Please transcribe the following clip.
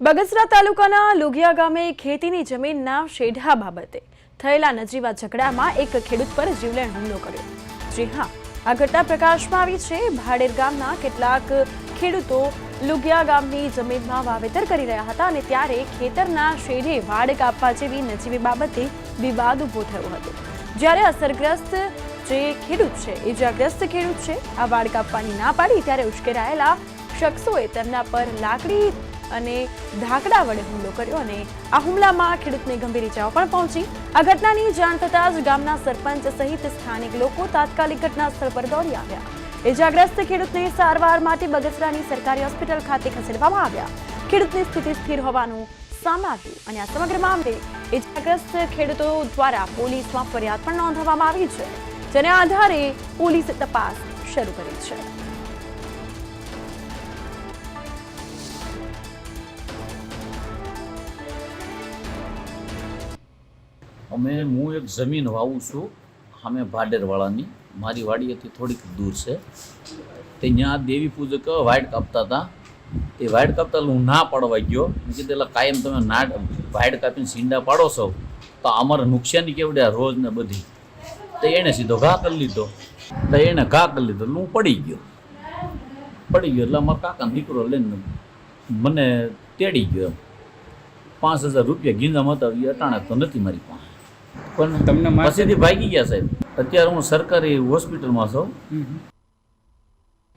બગસરા તાલુકાના લુગિયા ગામે ખેતીની જમીનના શેઢા બાબતે થયેલા નજીવા ઝઘડામાં એક ખેડૂત પર જીવલેણ હુમલો કર્યો. જી હા, આ ઘટના પ્રકાશમાં આવી છે. ભાડેર ગામના કેટલાક ખેડૂતો લુગિયા ગામની જમીનમાં વાવેતર કરી રહ્યા હતા અને ત્યારે ખેતરના શેઢે વાડ કાપવા જેવી નજીવી બાબતે વિવાદ ઊભો થયો હતો. જ્યારે અસરગ્રસ્ત જે ખેડૂત છે ઇજાગ્રસ્ત ખેડૂત છે, આ વાડ કાપવાની ના પાડી, ત્યારે ઉશ્કેરાયેલા શખ્સોએ તેમના પર લાકડી અને ધાકડા વડે હુમલો કર્યો અને આ હુમલામાં ખેડૂતને ગંભીર ઇજાઓ પણ પહોંચી. આ ઘટનાની જાણ થતાં જ ગામના સરપંચ સહિત સ્થાનિક લોકો તાત્કાલિક ઘટના સ્થળ પર દોડી આવ્યા. ઇજાગ્રસ્ત ખેડૂતને સારવાર માટે બગસરાની સરકારી હોસ્પિટલ ખાતે ખસેડવામાં આવ્યા. ખેડૂતની સ્થિતિ સ્થિર હોવાનું સામે આવ્યું અને આ સમગ્ર મામલે ઇજાગ્રસ્ત ખેડૂતો દ્વારા પોલીસમાં ફરિયાદ પણ નોંધવામાં આવી છે, જેને આધારે પોલીસે તપાસ શરૂ કરી છે. અમે હું એક જમીન વાવું છું. અમે ભાડેરવાળાની. મારી વાડી હતી થોડીક દૂર છે. તે ત્યાં દેવી પૂજક વાઇટ કાપતા હતા. તે વાઇટ કાપતા હું ના પાડવા ગયો. મેં કીધું કાયમ તમે ના વાઇટ કાપીને સીંડા પાડો છો. તો અમારે નુકસાની કેવડ્યા રોજ ને બધી. તો એણે સીધો ઘા કરી લીધો. તો એણે ઘા કરી લીધો હું પડી ગયો. પડી ગયો એટલે અમારા કાકા દીકરો લઈને મને તેડી ગયો. પાંચ હજાર રૂપિયા ગીંજામાં હતા, એ અટાણે તો નથી મારી પાસે. પણ તમને પછીથી ભાગી ગયા સાહેબ અત્યારે હું સરકારી હોસ્પિટલમાં છું.